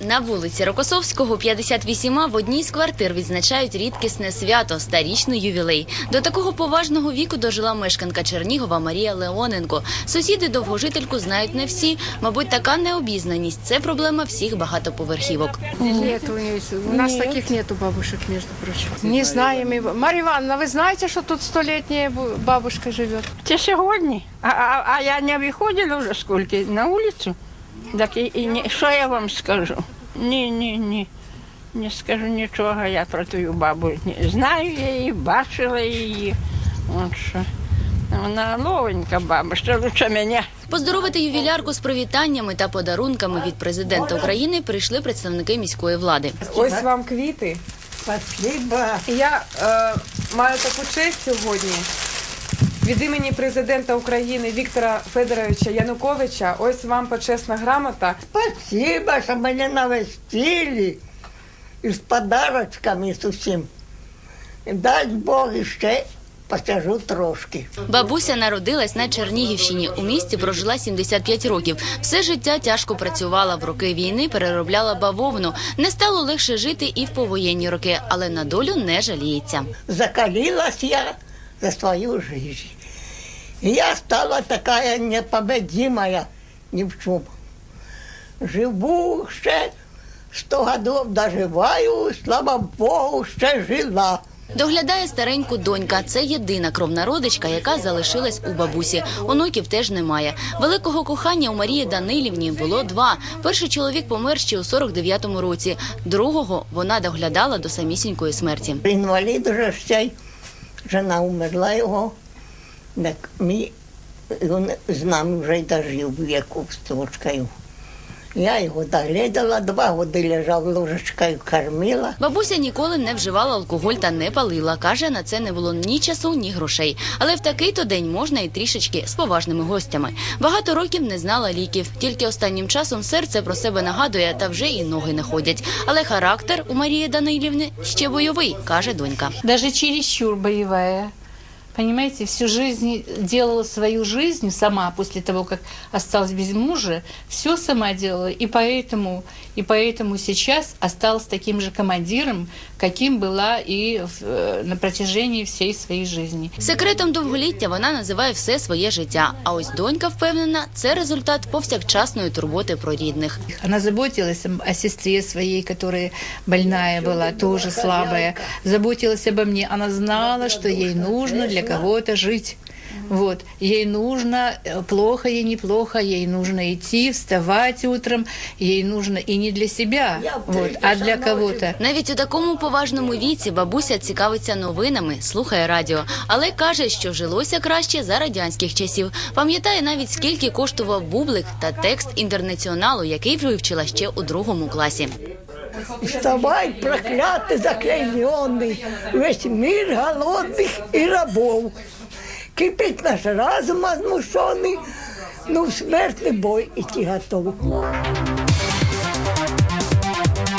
На вулиці Рокосовського, 58 в одній з квартир відзначають рідкісне свято старічний ювілей. До такого поважного віку дожила мешканка Чернігова Марія Леоненко. Сусіди довгожительку знають не всі. Мабуть, така необізнаність це проблема всіх багатоповерхівок. Нету, нету. У нас таких нету бабушек, между прочим. Не знаем. его. Марья Ивановна, вы знаете, что тут столетняя бу- бабушка живет? Це сьогодні. А, а, а я не виходила вже скільки на вулицю. Так і, і ні, що я вам скажу? Ні, ні, ні. Не скажу нічого, я про ту бабу не знаю я її, бачила її. От що. Вона ловенька баба, ще лучше мене. Поздоровити ювілярку з привітаннями та подарунками від президента України прийшли представники міської влади. Ось вам квіти. Спасибо. Я е, маю таку честь сьогодні від імені президента України Віктора Федоровича Януковича. Ось вам почесна грамота. Спасибо, що мене навестили. І з подарочками, і з усім. Дай Бог іще посажу трошки. Бабуся народилась на Чернігівщині. У місті прожила 75 років. Все життя тяжко працювала в роки війни, переробляла бавовну. Не стало легше жити і в повоєнні роки, але на долю не жаліється. Закалилась я за свою жизнь. Я стала такая непобедимая ни в чем. Живу ще 100 годов доживаю, слава Богу, ще жила. Доглядає стареньку донька. Це єдина кровна родичка, яка залишилась у бабусі. Онуків теж немає. Великого кохання у Марії Данилівні було два. Перший чоловік помер ще у 49-му році. Другого вона доглядала до самісінької смерті. Інвалід вже ж цей, жена умерла його. Так мій, він з нами вже й дожив віку з дочкою. Я його доглядала, два роки лежав ложечкою, кормила. Бабуся ніколи не вживала алкоголь та не палила. Каже, на це не було ні часу, ні грошей. Але в такий то день можна і трішечки з поважними гостями. Багато років не знала ліків. Тільки останнім часом серце про себе нагадує, та вже і ноги не ходять. Але характер у Марії Данилівни ще бойовий, каже донька. даже чересчур боевая. Понимаете, всю жизнь делала свою жизнь сама после того, как осталась без мужа, все сама делала, и поэтому, и поэтому сейчас осталась таким же командиром, каким была и в- э, на протяжении всей своей жизни. Секретом довголіття вона називає все своє життя. А ось донька впевнена, це результат повсякчасної турботи про рідних. Она заботилась о- о сестре своей, которая больная была, тоже слабая. Заботилась обо мне. Она знала, что ей нужно для кого-то жить. Вот. Ей нужно, э, плохо ей, неплохо, ей нужно идти, вставать утром, ей нужно и не для себя, вот, а для кого-то. Навіть у такому поважному віці бабуся цікавиться новинами, слухає радіо, але каже, що жилося краще за радянських часів. Пам'ятає навіть скільки коштував бублик та текст інтернаціоналу, який вивчила ще у другому класі Вставай, проклятый, заклейменный, весь мир голодных и рабов. Кипит наш разум возмущенный, ну в смертный бой идти готов.